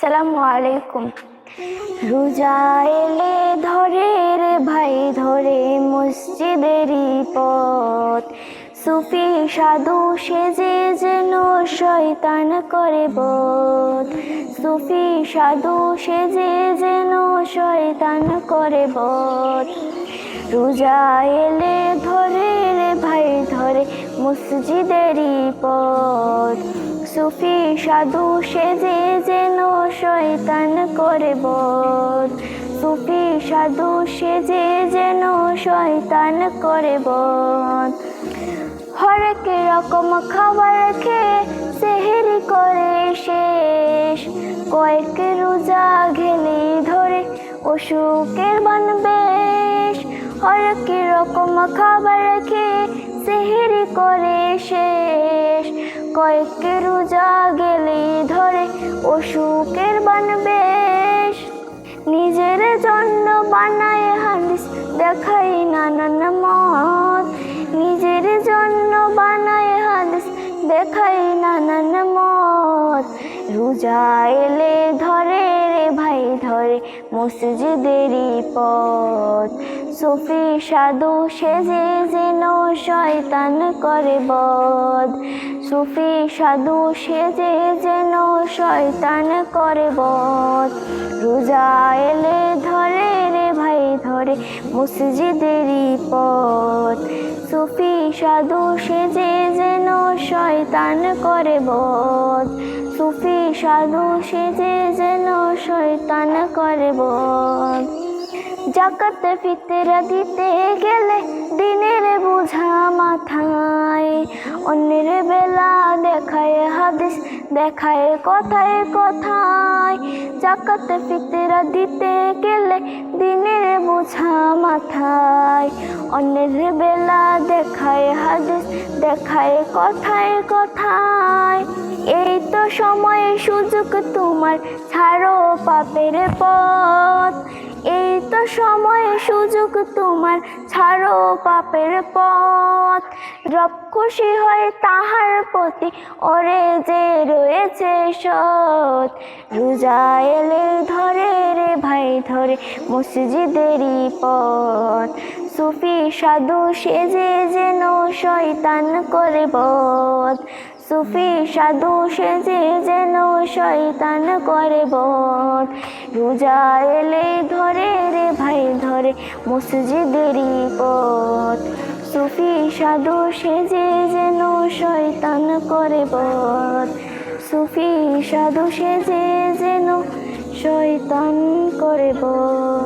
সালামু আলাইকুম। রোজা এলে ধরে রে ভাই, ধরে মসজিদেরই পথ। সুফি, সাধু, সেজে যেন শয়তান করে বোধ। সুফি, সাধু, সেজে যেন শয়তান করে বোধ। রোজা এলে মসজিদেরই পথ। সুফি সাধু সেজে যেন শয়তান করে বোধ। সুফি সাধু সেজে যেন শয়তান করে বোধ। হরেক রকম খাবার খেয়ে সেহেরি করে শেষ। কয়েক রোজা ঘেলি ধরে অসুখের বানবেশ। হরেক রকম খাবার খেয়ে সেহেরি করে শেষ। কয়েক রোজা গেলে ধরে অসুখের বানবেশ নিজের জন্য বানায় হাদিস দেখাই নানান মত। নিজের জন্য বানায় হাদিস দেখাই নানান মত। রোজা মসজিদেরই পথ। সুফি সাধু সেজে যেন শয়তান করে বধ। সুফি সাধু সেজে যেন শয়তান করে বধ। রোজা এলে ধরে রে ভাই, ধরে মসজিদেরই পথ। সুফি সাধু সেজে যেন শয়তান করে বধ। সুফি সাধু সেজে যেন শয়তান করে বধ জাকাত ফিতরা দিতে গেলে দিনের বোঝা মাথায়। অন্যের বেলা দেখায় হাদিস, দেখায় কথায় কথায়। জাকাত ফিতরা দিতে গেলে দিনের বোঝা মাথায়। অন্যের বেলা দেখায় হাদিস, দেখায় কথায় কথায়। এই তো সময়, সুযোগ তোমার, ছাড়ো পাপের পথ। এই তো সময়, সুযোগ তোমার, ছাড়ো পাপের পথ। রব খুশি হয় তাহার প্রতি, ওরে যে রয়েছে সৎ। রোজা এলে ধরে রে ভাই, ধরে মসজিদেরই পথ। সুফি সাধু সেজে যেন শয়তান করে বধ সুফি সাধু সেজে যেন শয়তান করে বধ রোজা এলে ধরে রে ভাই, ধরে মসজিদেরই পথ। সুফি সাধু সেজে যেন শয়তান করে বধ সুফি সাধু সেজে যেন শয়তান করে বধ